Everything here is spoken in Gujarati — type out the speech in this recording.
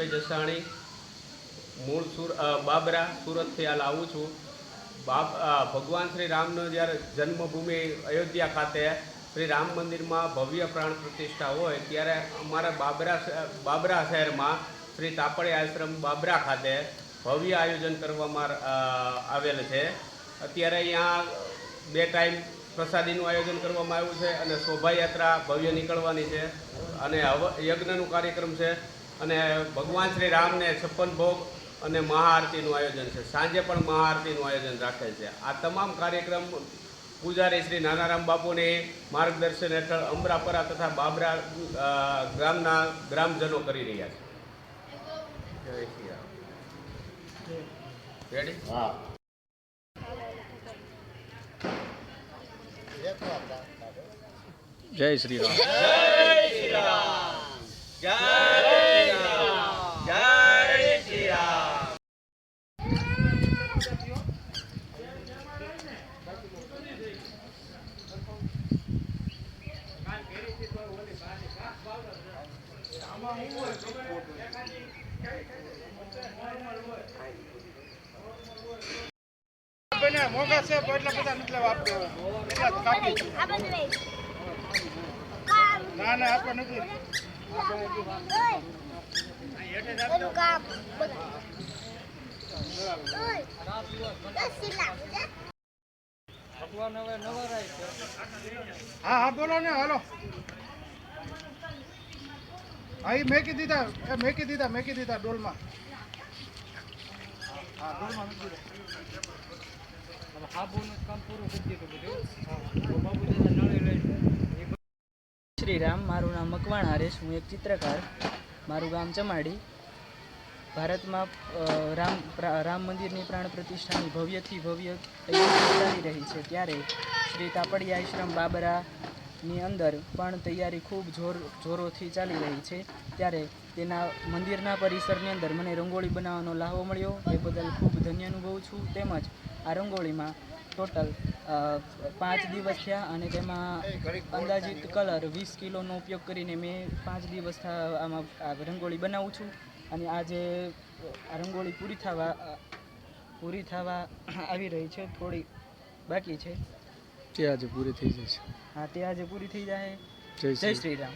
જસાણી મૂળ સુર બાબરા સુરતથી હાલ આવું છું. બાપ ભગવાન શ્રી રામનો જ્યારે જન્મભૂમિ અયોધ્યા ખાતે શ્રી રામ મંદિરમાં ભવ્ય પ્રાણ પ્રતિષ્ઠા હોય, ત્યારે અમારા બાબરા બાબરા શહેરમાં શ્રી તાપડી આશ્રમ બાબરા ખાતે ભવ્ય આયોજન કરવામાં આવેલ છે. અત્યારે અહીંયા બે ટાઈમ પ્રસાદીનું આયોજન કરવામાં આવ્યું છે અને શોભાયાત્રા ભવ્ય નીકળવાની છે. અને હવ યજ્ઞનું કાર્યક્રમ છે અને ભગવાન શ્રી રામને છપ્પન ભોગ અને મહાઆરતીનું આયોજન છે. સાંજે પણ મહાઆરતીનું આયોજન રાખેલ છે. આ તમામ કાર્યક્રમ પૂજારી શ્રી નાનારામ બાપુની માર્ગદર્શન હેઠળ અમરાપરા તથા બાબરા ગ્રામના ગામના ગ્રામજનો કરી રહ્યા છે. જય શ્રી રામ. રેડી હા. જય શ્રી રામ. બને છે એટલા બધા લેવા આપણે એટલા ના ના આપણે નથી. હા હા, બોલો ને, હાલો. હા એ મેકી દીધા એ મેકી દીધા મેકી દીધા ડોલમાં. હા ડોલમાં મૂકી દીધા શ્રી રામ મારું નામ મકવાણ હરેશ હું એક ચિત્રકાર. મારું ગામ ચમાડી. ભારતમાં રામ રામ મંદિરની પ્રાણ પ્રતિષ્ઠાની ભવ્યથી ભવ્ય તૈયારી ચાલી રહી છે. ત્યારે શ્રી તાપડિયા આશ્રમ બાબરાની અંદર પણ તૈયારી ખૂબ જોર, જોરોથી ચાલી રહી છે. ત્યારે તેના મંદિરના પરિસરની અંદર મને રંગોળી બનાવવાનો લાહવો મળ્યો. એ બદલ ખૂબ ધન્ય અનુભવું છું. તેમજ આ રંગોળીમાં ટોટલ પાંચ દિવસ થયા અને તેમાં અંદાજિત કલર વીસ કિલોનો ઉપયોગ કરીને મેં પાંચ દિવસ આમાં, આ રંગોળી બનાવું છું. અને આજે આ રંગોળી પૂરી થવા પૂરી થવા આવી રહી છે. થોડી બાકી છે. તે આજે પૂરી થઈ જશે. હા તે આજે પૂરી થઈ જાય. જય શ્રી રામ.